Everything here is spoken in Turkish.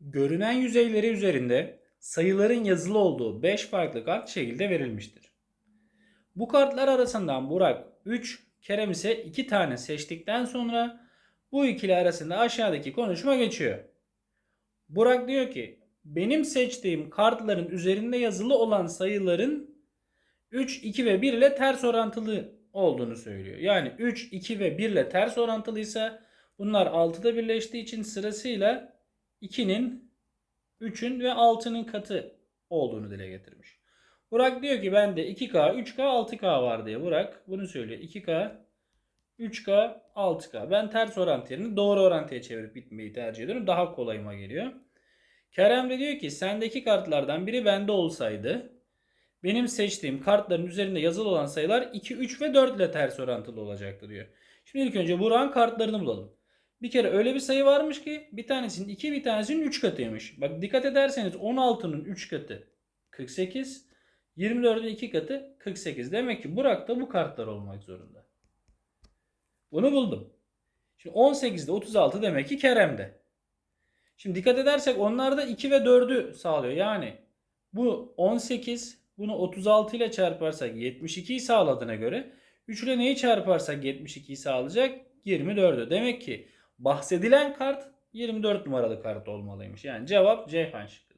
Görünen yüzeyleri üzerinde sayıların yazılı olduğu 5 farklı kart şekilde verilmiştir. Bu kartlar arasından Burak 3, Kerem ise 2 tane seçtikten sonra bu ikili arasında aşağıdaki konuşma geçiyor. Burak diyor ki benim seçtiğim kartların üzerinde yazılı olan sayıların 3, 2 ve 1 ile ters orantılı olduğunu söylüyor. Yani 3, 2 ve 1 ile ters orantılıysa bunlar 6'da birleştiği için sırasıyla 2'nin, 3'ün ve 6'nın katı olduğunu dile getirmiş. Burak diyor ki bende 2K, 3K, 6K var diye. Burak bunu söylüyor. 2K, 3K, 6K. Ben ters orantı yerini doğru orantıya çevirip bitmeyi tercih ediyorum. Daha kolayıma geliyor. Kerem de diyor ki sendeki kartlardan biri bende olsaydı benim seçtiğim kartların üzerinde yazılı olan sayılar 2, 3 ve 4 ile ters orantılı olacaktı diyor. Şimdi ilk önce Burak'ın kartlarını bulalım. Bir kere öyle bir sayı varmış ki bir tanesinin 2 bir tanesinin 3 katıymış. Bak dikkat ederseniz 16'nın 3 katı 48, 24'ün 2 katı 48. Demek ki Burak'ta bu kartlar olmak zorunda. Bunu buldum. Şimdi 18'de 36 demek ki Kerem'de. Şimdi dikkat edersek onlar da 2 ve 4'ü sağlıyor. Yani bu 18 bunu 36 ile çarparsak 72'yi sağladığına göre 3 ile neyi çarparsak 72'yi sağlayacak? 24'ü. Demek ki bahsedilen kart 24 numaralı kart olmalıymış. Yani cevap Ceyhan şıkkı.